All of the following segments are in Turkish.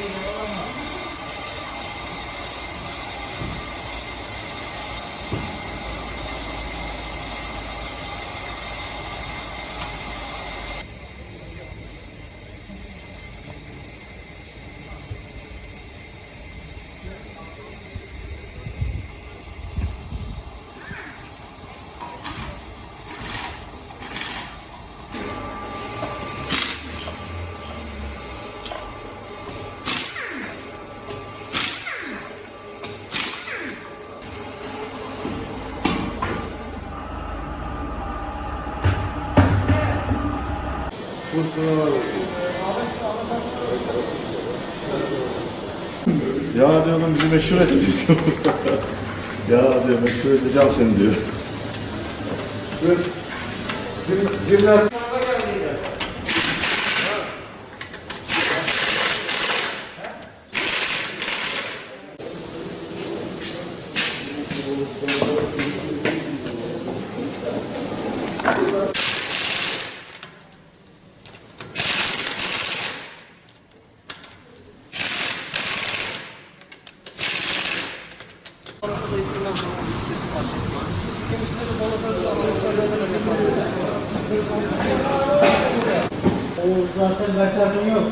you know? Ya diyor lan bizi meşhur et diyor. ya diyor meşhur edeceğim seni diyor. Gimnastik. Oğuz zaten mekanın yok.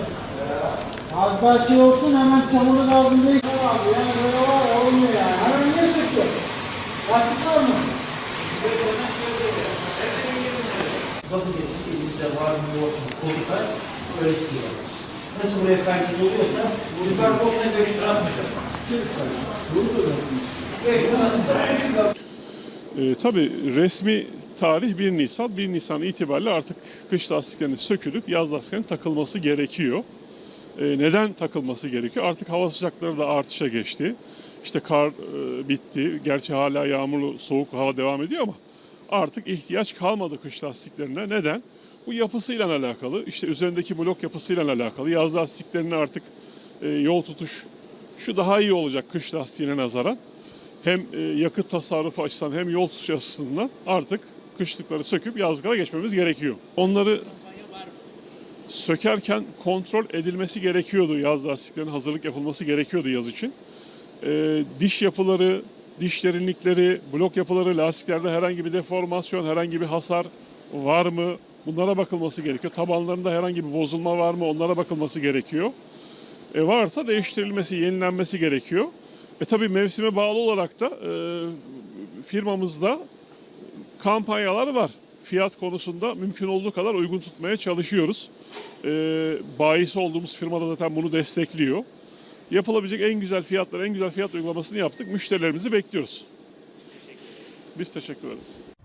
Az daha şey olsun hemen çamurun altında yıkar abi. Yani böyle var olmuyor yani. Hemen niye çıktı? Vakit var mı? Bakın elimizde var mı yok mu kodlar öyle istiyor. Nasıl buraya fark oluyorsa bu yukarı koduna 5 lira. 5 lira atmayacak. E, tabii resmi tarih 1 Nisan. 1 Nisan itibariyle artık kış lastiklerinin sökülüp yaz lastiklerinin takılması gerekiyor. E, neden takılması gerekiyor? Artık hava sıcakları da artışa geçti. İşte kar e, bitti. Gerçi hala yağmurlu, soğuk hava devam ediyor ama artık ihtiyaç kalmadı kış lastiklerine. Neden? Bu yapısıyla alakalı. İşte üzerindeki blok yapısıyla alakalı. Yaz lastiklerinin artık e, yol tutuş şu daha iyi olacak kış lastiğine nazaran hem e, yakıt tasarrufu açısından hem yol tutuşu açısından artık kışlıkları söküp yazgıla geçmemiz gerekiyor. Onları sökerken kontrol edilmesi gerekiyordu. Yaz lastiklerinin hazırlık yapılması gerekiyordu yaz için. E, diş yapıları, diş derinlikleri, blok yapıları, lastiklerde herhangi bir deformasyon, herhangi bir hasar var mı? Bunlara bakılması gerekiyor. Tabanlarında herhangi bir bozulma var mı? Onlara bakılması gerekiyor. E, varsa değiştirilmesi, yenilenmesi gerekiyor. E tabii mevsime bağlı olarak da e, firmamızda kampanyalar var. Fiyat konusunda mümkün olduğu kadar uygun tutmaya çalışıyoruz. E, bayisi olduğumuz firmada zaten bunu destekliyor. Yapılabilecek en güzel fiyatlar, en güzel fiyat uygulamasını yaptık. Müşterilerimizi bekliyoruz. Biz teşekkür ederiz.